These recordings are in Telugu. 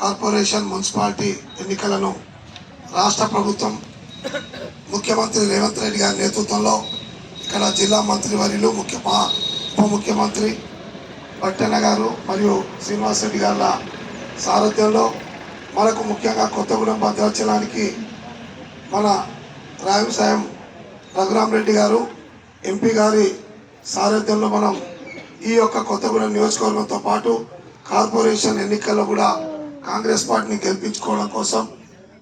కార్పొరేషన్ మున్సిపాలిటీ ఎన్నికలను రాష్ట్ర ప్రభుత్వం ముఖ్యమంత్రి రేవంత్ రెడ్డి గారి నేతృత్వంలో ఇక్కడ జిల్లా మంత్రి వర్యులు ముఖ్య ఉప ముఖ్యమంత్రి పట్టణ గారు మరియు శ్రీనివాస్ రెడ్డి గారి సారథ్యంలో మనకు ముఖ్యంగా కొత్తగూడెం భద్రాచలానికి మన రాయం సాయం రఘురామ్ రెడ్డి గారు ఎంపీ గారి సారథ్యంలో మనం ఈ యొక్క కొత్తగూడెం నియోజకవర్గంతో పాటు కార్పొరేషన్ ఎన్నికల్లో కూడా కాంగ్రెస్ పార్టీని గెలిపించుకోవడం కోసం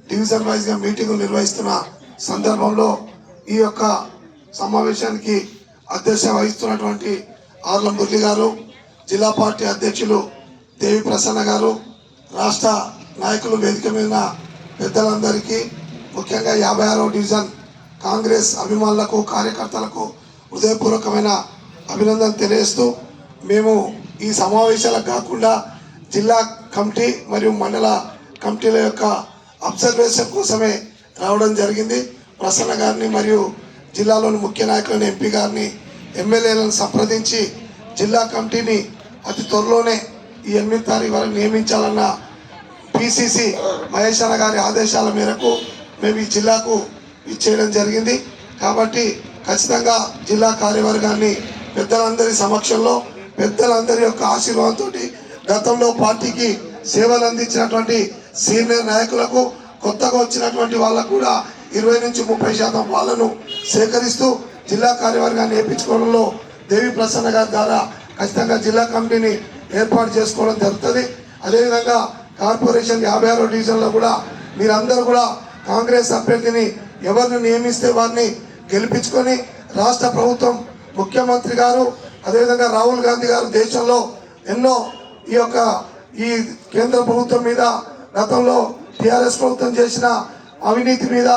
డివిజన్ వైజ్గా మీటింగులు నిర్వహిస్తున్న సందర్భంలో ఈ యొక్క సమావేశానికి అధ్యక్ష వహిస్తున్నటువంటి ఆర్ల మురళి గారు జిల్లా పార్టీ అధ్యక్షులు దేవి ప్రసన్న గారు రాష్ట్ర నాయకులు వేదిక మీద పెద్దలందరికీ ముఖ్యంగా యాభై ఆరో డివిజన్ కాంగ్రెస్ అభిమానులకు కార్యకర్తలకు హృదయపూర్వకమైన అభినందన తెలియజేస్తూ మేము ఈ సమావేశాలకు కాకుండా జిల్లా కమిటీ మరియు మండల కమిటీల యొక్క అబ్జర్వేషన్ కోసమే రావడం జరిగింది. ప్రసన్న గారిని మరియు జిల్లాలోని ముఖ్య నాయకులను ఎంపీ గారిని ఎమ్మెల్యేలను సంప్రదించి జిల్లా కమిటీని అతి త్వరలోనే ఈ ఎనిమిది తారీఖు వరకు నియమించాలన్న పిసిసి మహేష్ అన్న గారి ఆదేశాల మేరకు మేము ఈ జిల్లాకు ఇచ్చేయడం జరిగింది. కాబట్టి ఖచ్చితంగా జిల్లా కార్యవర్గాన్ని పెద్దలందరి సమక్షంలో పెద్దలందరి యొక్క ఆశీర్వాదంతో గతంలో పార్టీకి సేవలు అందించినటువంటి సీనియర్ నాయకులకు కొత్తగా వచ్చినటువంటి వాళ్ళకు కూడా ఇరవై నుంచి ముప్పై శాతం వాళ్ళను సేకరిస్తూ జిల్లా కార్యవర్గాన్ని నేర్పించుకోవడంలో దేవి ప్రసన్న గారి ద్వారా ఖచ్చితంగా జిల్లా కమిటీని ఏర్పాటు చేసుకోవడం జరుగుతుంది. అదేవిధంగా కార్పొరేషన్ యాభై ఆరో డివిజన్లో కూడా మీరందరూ కూడా కాంగ్రెస్ అభ్యర్థిని ఎవరిని నియమిస్తే వారిని గెలిపించుకొని రాష్ట్ర ప్రభుత్వం ముఖ్యమంత్రి గారు అదేవిధంగా రాహుల్ గాంధీ గారు దేశంలో ఎన్నో ఈ యొక్క ఈ కేంద్ర ప్రభుత్వం మీద గతంలో టీఆర్ఎస్ ప్రభుత్వం చేసిన అవినీతి మీద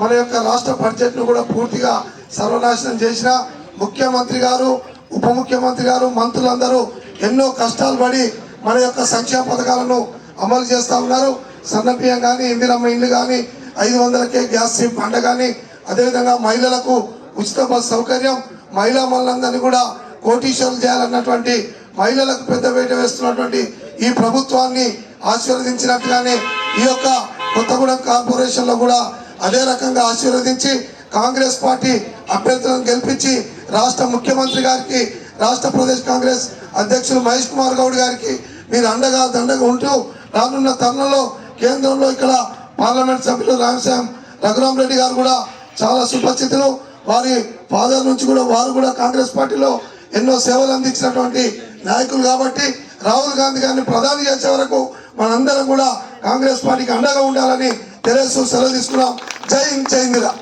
మన యొక్క రాష్ట్ర బడ్జెట్ను కూడా పూర్తిగా సర్వనాశనం చేసిన ముఖ్యమంత్రి గారు ఉప ముఖ్యమంత్రి గారు మంత్రులందరూ ఎన్నో కష్టాలు పడి మన యొక్క సంక్షేమ పథకాలను అమలు చేస్తూ ఉన్నారు. సన్నబియ్యం కానీ ఇందిరమ్మ ఇల్లు కానీ ఐదు వందలకే గ్యాస్ పంట కానీ అదేవిధంగా మహిళలకు ఉచిత బస్ సౌకర్యం మహిళా మహిళలందరినీ కూడా కోటీశ్వరులు చేయాలన్నటువంటి మహిళలకు పెద్ద వేట వేస్తున్నటువంటి ఈ ప్రభుత్వాన్ని ఆశీర్వదించినట్లుగానే ఈ యొక్క కొత్తగూడెం కార్పొరేషన్లో కూడా అదే రకంగా ఆశీర్వదించి కాంగ్రెస్ పార్టీ అభ్యర్థులను గెలిపించి రాష్ట్ర ముఖ్యమంత్రి గారికి రాష్ట్ర ప్రదేశ్ కాంగ్రెస్ అధ్యక్షులు మహేష్ కుమార్ గౌడ్ గారికి మీరు అండగా దండగా ఉంటూ రానున్న తరుణంలో కేంద్రంలో ఇక్కడ పార్లమెంట్ సభ్యులు రామశ్యామ్ రఘురామ్ రెడ్డి గారు కూడా చాలా సుపరిచితులు. వారి ఫాదర్ నుంచి కూడా వారు కూడా కాంగ్రెస్ పార్టీలో ఎన్నో సేవలు అందించినటువంటి నాయకులు కాబట్టి రాహుల్ గాంధీ గారిని ప్రధాని చేసే వరకు మనందరం కూడా కాంగ్రెస్ పార్టీకి అండగా ఉండాలని తెలియజేస్తూ సెలవు తీసుకున్నాం. జై హింద్ జై ఇందిరా.